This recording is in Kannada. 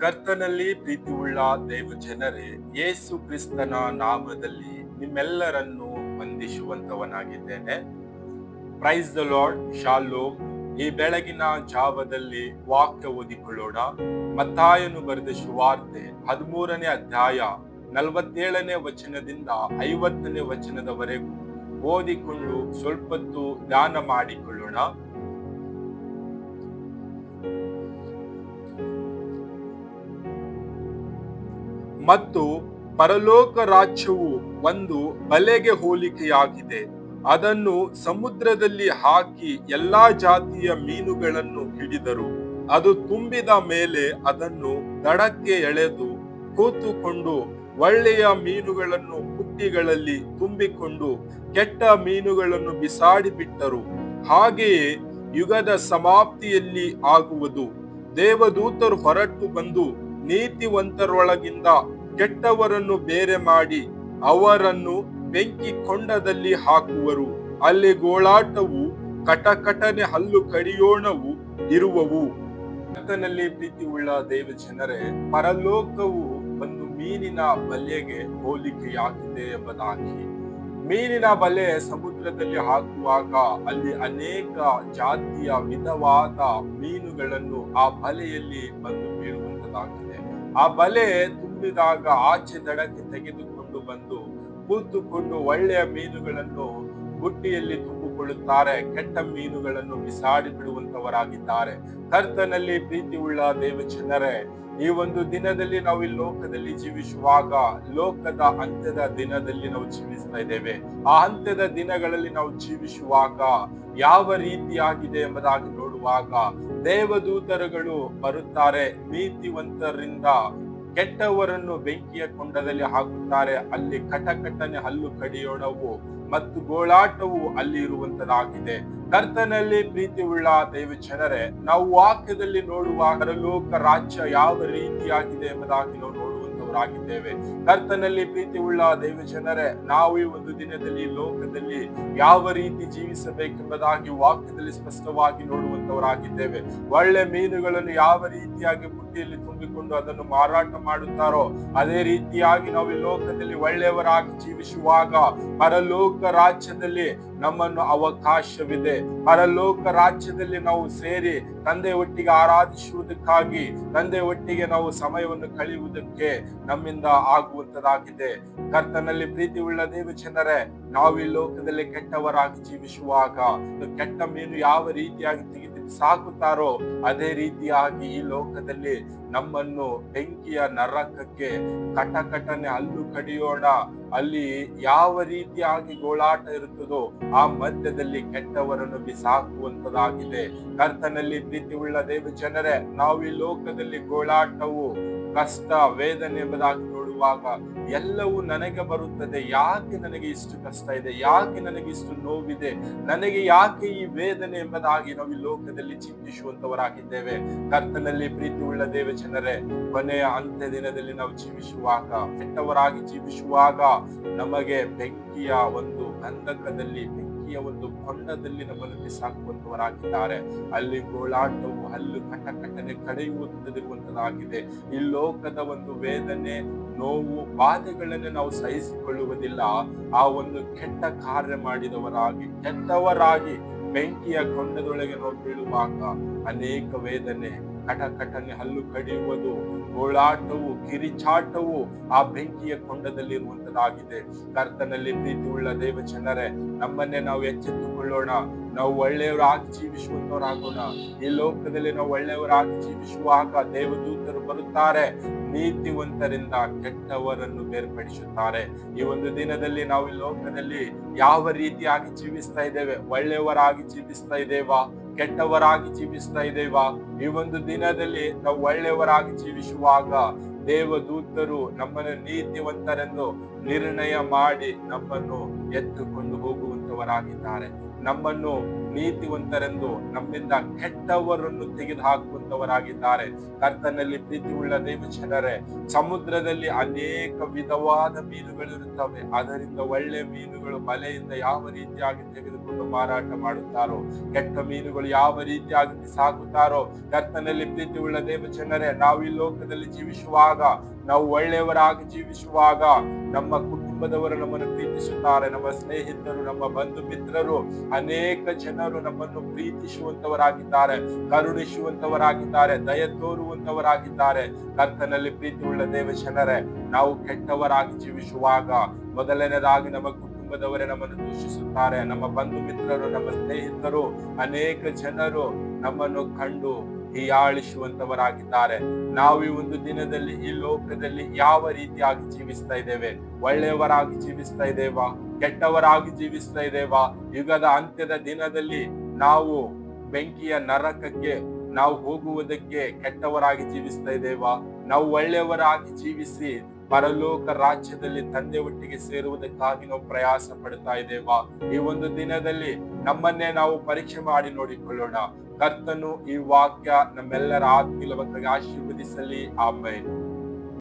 ಕರ್ತನಲ್ಲಿ ಪ್ರೀತಿಯುಳ್ಳ ದೇವ ಜನರೇ ಯೇಸು ಕ್ರಿಸ್ತನ ನಾಮದಲ್ಲಿ ನಿಮ್ಮೆಲ್ಲರನ್ನು ವಂದಿಸುವಂತವನಾಗಿದ್ದೇನೆ ಪ್ರೈಸ್ ದ ಲಾರ್ಡ್ ಶಾಲೋ ಈ ಬೆಳಗಿನ ಜಾವದಲ್ಲಿ ವಾಕ್ಯ ಓದಿಕೊಳ್ಳೋಣ. ಮತ್ತಾಯನು ಬರೆದ ಶುವಾರ್ತೆ ಹದಿಮೂರನೇ ಅಧ್ಯಾಯ ನಲವತ್ತೇಳನೇ ವಚನದಿಂದ ಐವತ್ತನೇ ವಚನದವರೆಗೂ ಓದಿಕೊಂಡು ಸ್ವಲ್ಪತ್ತು ಧ್ಯಾನ ಮಾಡಿಕೊಳ್ಳೋಣ. ಮತ್ತು ಪರಲೋಕ ರಾಜ್ಯವು ಒಂದು ಬಲೆಗೆ ಹೋಲಿಕೆಯಾಗಿದೆ. ಅದನ್ನು ಸಮುದ್ರದಲ್ಲಿ ಹಾಕಿ ಎಲ್ಲಾ ಜಾತಿಯ ಮೀನುಗಳನ್ನು ಹಿಡಿದರು. ಅದು ತುಂಬಿದ ಮೇಲೆ ಅದನ್ನು ದಡಕ್ಕೆ ಎಳೆದು ಕೂತುಕೊಂಡು ಒಳ್ಳೆಯ ಮೀನುಗಳನ್ನು ಪುಟ್ಟಿಗಳಲ್ಲಿ ತುಂಬಿಕೊಂಡು ಕೆಟ್ಟ ಮೀನುಗಳನ್ನು ಬಿಸಾಡಿಬಿಟ್ಟರು. ಹಾಗೆಯೇ ಯುಗದ ಸಮಾಪ್ತಿಯಲ್ಲಿ ಆಗುವುದು. ದೇವದೂತರು ಹೊರಟು ಬಂದು ನೀತಿವಂತರೊಳಗಿಂದ ಕೆಟ್ಟವರನ್ನು ಬೇರೆ ಮಾಡಿ ಅವರನ್ನು ಬೆಂಕಿ ಕೊಂಡದಲ್ಲಿ ಹಾಕುವರು. ಅಲ್ಲಿ ಗೋಳಾಟವು ಕಟಕಟನೆ ಹಲ್ಲು ಕಡಿಯೋಣವು ಇರುವವು. ಕರ್ತನಲ್ಲಿ ಪ್ರೀತಿ ಉಳ್ಳ ದೇವ ಜನರೇ, ಪರಲೋಕವು ಒಂದು ಮೀನಿನ ಬಲೆಗೆ ಹೋಲಿಕೆಯಾಗಿದೆ ಎಂಬುದಾಗಿ. ಮೀನಿನ ಬಲೆ ಸಮುದ್ರದಲ್ಲಿ ಹಾಕುವಾಗ ಅಲ್ಲಿ ಅನೇಕ ಜಾತಿಯ ವಿಧವಾದ ಮೀನುಗಳನ್ನು ಆ ಬಲೆಯಲ್ಲಿ ಬಂದು ಬೀಳುವಂತದಾಗಿದೆ. ಆ ಬಲೆ ತುಂಬಿದಾಗ ಆಚೆ ದಡಕ್ಕೆ ತೆಗೆದುಕೊಂಡು ಬಂದು ಕೂತುಕೊಂಡು ಒಳ್ಳೆಯ ಮೀನುಗಳನ್ನು ಬುಟ್ಟಿಯಲ್ಲಿ ತುಂಬಿಕೊಳ್ಳುತ್ತಾರೆ, ಕೆಟ್ಟ ಮೀನುಗಳನ್ನು ಬಿಸಾಡಿ ಬಿಡುವಂತವರಾಗಿದ್ದಾರೆ. ಕರ್ತನಲ್ಲಿ ಪ್ರೀತಿ ಉಳ್ಳ ದೇವ ಜನರೇ ಈ ಒಂದು ದಿನದಲ್ಲಿ ನಾವು ಈ ಲೋಕದಲ್ಲಿ ಜೀವಿಸುವಾಗ, ಲೋಕದ ಅಂತ್ಯದ ದಿನದಲ್ಲಿ ನಾವು ಜೀವಿಸ್ತಾ ಇದ್ದೇವೆ. ಆ ಅಂತ್ಯದ ದಿನಗಳಲ್ಲಿ ನಾವು ಜೀವಿಸುವಾಗ, ಯಾವ ರೀತಿಯಾಗಿದೆ ಎಂಬುದಾಗಿ ನೋಡುವಾಗ ದೇವದೂತರುಗಳು ಬರುತ್ತಾರೆ, ನೀತಿವಂತರಿಂದ ಕೆಟ್ಟವರನ್ನು ಬೆಂಕಿಯ ಕೊಂಡದಲ್ಲಿ ಹಾಕುತ್ತಾರೆ. ಅಲ್ಲಿ ಕಟಕಟನೆ ಹಲ್ಲು ಕಡಿಯೋಣವು ಮತ್ತು ಗೋಳಾಟವು ಅಲ್ಲಿ ಇರುವಂತದಾಗಿದೆ. ಕರ್ತನಲ್ಲಿ ಪ್ರೀತಿ ಉಳ್ಳ ದೇವ ಜನರೇ ನಾವು ವಾಕ್ಯದಲ್ಲಿ ನೋಡುವ ಲೋಕ ರಾಜ್ಯ ಯಾವ ರೀತಿಯಾಗಿದೆ ಎಂಬುದಾಗಿ ನಾವು ನೋಡುವಂತವರಾಗಿದ್ದೇವೆ ಕರ್ತನಲ್ಲಿ ಪ್ರೀತಿ ಉಳ್ಳ ದೇವ ಜನರೇ ನಾವು ಈ ಒಂದು ದಿನದಲ್ಲಿ ಲೋಕದಲ್ಲಿ ಯಾವ ರೀತಿ ಜೀವಿಸಬೇಕೆಂಬುದಾಗಿ ವಾಕ್ಯದಲ್ಲಿ ಸ್ಪಷ್ಟವಾಗಿ ನೋಡುವಂತವರಾಗಿದ್ದೇವೆ. ಒಳ್ಳೆ ಮೀನುಗಳನ್ನು ಯಾವ ರೀತಿಯಾಗಿ ಬುಟ್ಟಿಯಲ್ಲಿ ತುಂಬಿಕೊಂಡು ಅದನ್ನು ಮಾರಾಟ ಮಾಡುತ್ತಾರೋ, ಅದೇ ರೀತಿಯಾಗಿ ನಾವು ಈ ಲೋಕದಲ್ಲಿ ಒಳ್ಳೆಯವರಾಗಿ ಜೀವಿಸುವಾಗ ಪರಲೋಕ ರಾಜ್ಯದಲ್ಲಿ ನಮ್ಮನ್ನು ಅವಕಾಶವಿದೆ. ಪರಲೋಕ ರಾಜ್ಯದಲ್ಲಿ ನಾವು ಸೇರಿ ತಂದೆ ಒಟ್ಟಿಗೆ ಆರಾಧಿಸುವುದಕ್ಕಾಗಿ, ತಂದೆ ಒಟ್ಟಿಗೆ ನಾವು ಸಮಯವನ್ನು ಕಳೆಯುವುದಕ್ಕೆ ನಮ್ಮಿಂದ ಆಗುವಂತದಾಗಿದೆ. ಕರ್ತನಲ್ಲಿ ಪ್ರೀತಿ ಉಳ್ಳ ದೇವ ಜನರೇ, ನಾವು ಈ ಲೋಕದಲ್ಲಿ ಕೆಟ್ಟವರಾಗಿ ಜೀವಿಸುವಾಗ, ಕೆಟ್ಟ ಮೀನು ಯಾವ ರೀತಿಯಾಗಿ ತೆಗೆದು ಸಾಕುತ್ತಾರೋ ಅದೇ ರೀತಿಯಾಗಿ ಈ ಲೋಕದಲ್ಲಿ ನಮ್ಮನ್ನು ಬೆಂಕಿಯ ನರಕಕ್ಕೆ ಕಟಕಟನೆ ಅಲ್ಲು ಕಡಿಯೋಣ. ಅಲ್ಲಿ ಯಾವ ರೀತಿಯಾಗಿ ಗೋಳಾಟ ಇರುತ್ತದೋ ಆ ಮಧ್ಯದಲ್ಲಿ ಕೆಟ್ಟವರನ್ನು ಬಿಸಾಕುವಂತದಾಗಿದೆ ಕರ್ತನಲ್ಲಿ ಪ್ರೀತಿ ಉಳ್ಳ ದೇವ ಜನರೇ ನಾವು ಈ ಲೋಕದಲ್ಲಿ ಗೋಳಾಟವು, ಕಷ್ಟ, ವೇದನೆ ಎಂಬುದಾಗಿ ನೋಡುವಾಗ ಎಲ್ಲವೂ ನನಗೆ ಬರುತ್ತದೆ. ಯಾಕೆ ನನಗೆ ಇಷ್ಟು ಕಷ್ಟ ಇದೆ? ಯಾಕೆ ನನಗೆ ಇಷ್ಟು ನೋವಿದೆ? ನನಗೆ ಯಾಕೆ ಈ ವೇದನೆ ಎಂಬುದಾಗಿ ನಾವು ಈ ಲೋಕದಲ್ಲಿ ಚಿಂತಿಸುವಂತವರಾಗಿದ್ದೇವೆ? ಕರ್ತನಲ್ಲಿ ಪ್ರೀತಿ ಉಳ್ಳ ದೇವ ಜನರೇ, ಕೊನೆಯ ಅಂತ್ಯ ದಿನದಲ್ಲಿ ನಾವು ಜೀವಿಸುವಾಗ, ಕೆಟ್ಟವರಾಗಿ ಜೀವಿಸುವಾಗ ನಮಗೆ ಬೆಂಕಿಯ ಒಂದು ಗಂಧಕದಲ್ಲಿ ಬೆಂಕಿಯ ಒಂದು ಕೊಂಡದಲ್ಲಿ ನಮ್ಮನ್ನು ಬಿಸಾಕುವಂತವರಾಗಿದ್ದಾರೆ. ಅಲ್ಲಿ ಗೋಳಾಟವು ಹಲ್ಲು ಕಟಕಟನೆ ಕಡೆಯುವಂತದಿರುವಂತದಾಗಿದೆ ಈ ಲೋಕದ ಒಂದು ವೇದನೆ ನೋವು ಬಾಧೆಗಳನ್ನು ನಾವು ಸಹಿಸಿಕೊಳ್ಳುವುದಿಲ್ಲ. ಆ ಒಂದು ಕೆಟ್ಟ ಕಾರ್ಯ ಮಾಡಿದವರಾಗಿ, ಕೆಟ್ಟವರಾಗಿ ಬೆಂಕಿಯ ಕೊಂಡದೊಳಗೆ ನಾವು ಬೀಳುವಾಗ ಅನೇಕ ವೇದನೆ ಕಟಕಟನೆ ಹಲ್ಲು ಕಡಿಯುವುದು, ಗೋಳಾಟವು, ಕಿರಿಚಾಟವು ಆ ಬೆಂಕಿಯ ಕೊಂಡದಲ್ಲಿರುವಂತದಾಗಿದೆ ಕರ್ತನಲ್ಲಿ ಪ್ರೀತಿ ಉಳ್ಳ ದೇವ ಜನರೇ ನಮ್ಮನ್ನೇ ನಾವು ಎಚ್ಚೆತ್ತುಕೊಳ್ಳೋಣ. ನಾವು ಒಳ್ಳೆಯವರಾಗಿ ಜೀವಿಸುವಂತವರಾಗೋಣ ಈ ಲೋಕದಲ್ಲಿ ನಾವು ಒಳ್ಳೆಯವರಾಗಿ ಜೀವಿಸುವಾಗ ದೇವದೂತರು ಬರುತ್ತಾರೆ. ನೀತಿವಂತರಿಂದ ಕೆಟ್ಟವರನ್ನು ಬೇರ್ಪಡಿಸುತ್ತಾರೆ. ಈ ಒಂದು ದಿನದಲ್ಲಿ ನಾವು ಈ ಲೋಕದಲ್ಲಿ ಯಾವ ರೀತಿಯಾಗಿ ಜೀವಿಸ್ತಾ ಇದ್ದೇವೆ? ಒಳ್ಳೆಯವರಾಗಿ ಜೀವಿಸ್ತಾ ಇದ್ದೇವಾ? ಕೆಟ್ಟವರಾಗಿ ಜೀವಿಸ್ತಾ ಇದ್ದೇವಾ? ಈ ಒಂದು ದಿನದಲ್ಲಿ ನಾವು ಒಳ್ಳೆಯವರಾಗಿ ಜೀವಿಸುವಾಗ ದೇವದೂತರು ನಮ್ಮನ್ನು ನೀತಿವಂತರೆಂದು ನಿರ್ಣಯ ಮಾಡಿ ನಮ್ಮನ್ನು ಎತ್ತುಕೊಂಡು ಹೋಗುವಂತವರಾಗಿದ್ದಾರೆ. ನಮ್ಮನ್ನು ನೀತಿವಂತರೆಂದು ನಮ್ಮಿಂದ ಕೆಟ್ಟವರನ್ನು ತೆಗೆದು ಹಾಕುವಂತವರಾಗಿದ್ದಾರೆ ಕರ್ತನಲ್ಲಿ ಪ್ರೀತಿ ಉಳ್ಳ ದೇವಚನರೇ ಸಮುದ್ರದಲ್ಲಿ ಅನೇಕ ವಿಧವಾದ ಮೀನುಗಳಿರುತ್ತವೆ ಅದರಿಂದ ಒಳ್ಳೆ ಮೀನುಗಳು ಬಲೆಯಿಂದ ಯಾವ ರೀತಿಯಾಗಿ ತೆಗೆದುಕೊಂಡು ಮಾರಾಟ ಮಾಡುತ್ತಾರೋ, ಕೆಟ್ಟ ಮೀನುಗಳು ಯಾವ ರೀತಿಯಾಗಿ ಸಾಕುತ್ತಾರೋ, ಕರ್ತನಲ್ಲಿ ಪ್ರೀತಿ ಉಳ್ಳ ದೇವಚನರೇ ನಾವು ಈ ಲೋಕದಲ್ಲಿ ಜೀವಿಸುವಾಗ, ನಾವು ಒಳ್ಳೆಯವರಾಗಿ ಜೀವಿಸುವಾಗ ನಮ್ಮ ಕುಟುಂಬದವರು ನಮ್ಮನ್ನು ಪ್ರೀತಿಸುತ್ತಾರೆ. ನಮ್ಮ ಸ್ನೇಹಿತರು, ನಮ್ಮ ಬಂಧು ಮಿತ್ರರು ಅನೇಕ ಜನರು ನಮ್ಮನ್ನು ಪ್ರೀತಿಸುವಂತವರಾಗಿದ್ದಾರೆ, ಕರುಣಿಸುವಂತವರಾಗಿದ್ದಾರೆ, ದಯ ತೋರುವಂತವರಾಗಿದ್ದಾರೆ. ಕರ್ತನಲ್ಲಿ ಪ್ರೀತಿ ಉಳ್ಳ ದೇವ ಜನರೇ, ನಾವು ಕೆಟ್ಟವರಾಗಿ ಜೀವಿಸುವಾಗ ಮೊದಲನೇದಾಗಿ ನಮ್ಮ ಕುಟುಂಬದವರೇ ನಮ್ಮನ್ನು ದೂಷಿಸುತ್ತಾರೆ. ನಮ್ಮ ಬಂಧು ಮಿತ್ರರು, ನಮ್ಮ ಸ್ನೇಹಿತರು ಅನೇಕ ಜನರು ನಮ್ಮನ್ನು ಕಂಡು ಹೀಯಾಳಿಸುವಂತವರಾಗಿದ್ದಾರೆ. ನಾವು ಈ ಒಂದು ದಿನದಲ್ಲಿ, ಈ ಲೋಕದಲ್ಲಿ ಯಾವ ರೀತಿಯಾಗಿ ಜೀವಿಸ್ತಾ ಇದ್ದೇವೆ? ಒಳ್ಳೆಯವರಾಗಿ ಜೀವಿಸ್ತಾ ಇದ್ದೇವಾ? ಕೆಟ್ಟವರಾಗಿ ಜೀವಿಸ್ತಾ ಇದ್ದೇವಾ? ಯುಗದ ಅಂತ್ಯದ ದಿನದಲ್ಲಿ ನಾವು ಬೆಂಕಿಯ ನರಕಕ್ಕೆ, ನಾವು ಹೋಗುವುದಕ್ಕೆ ಕೆಟ್ಟವರಾಗಿ ಜೀವಿಸ್ತಾ ಇದ್ದೇವಾ? ನಾವು ಒಳ್ಳೆಯವರಾಗಿ ಜೀವಿಸಿ ಪರಲೋಕ ರಾಜ್ಯದಲ್ಲಿ ತಂದೆ ಒಟ್ಟಿಗೆ ಸೇರುವುದಕ್ಕಾಗಿ ನಾವು ಪ್ರಯಾಸ ಪಡ್ತಾ ಇದ್ದೇವಾ? ಈ ಒಂದು ದಿನದಲ್ಲಿ ನಮ್ಮನ್ನೇ ನಾವು ಪರೀಕ್ಷೆ ಮಾಡಿ ನೋಡಿಕೊಳ್ಳೋಣ. ಕರ್ತನು ಈ ವಾಕ್ಯ ನಮ್ಮೆಲ್ಲರ ಆತ್ಮೀಲವತ್ತಾಗಿ ಆಶೀರ್ವದಿಸಲಿ. ಆಮೇಲೆ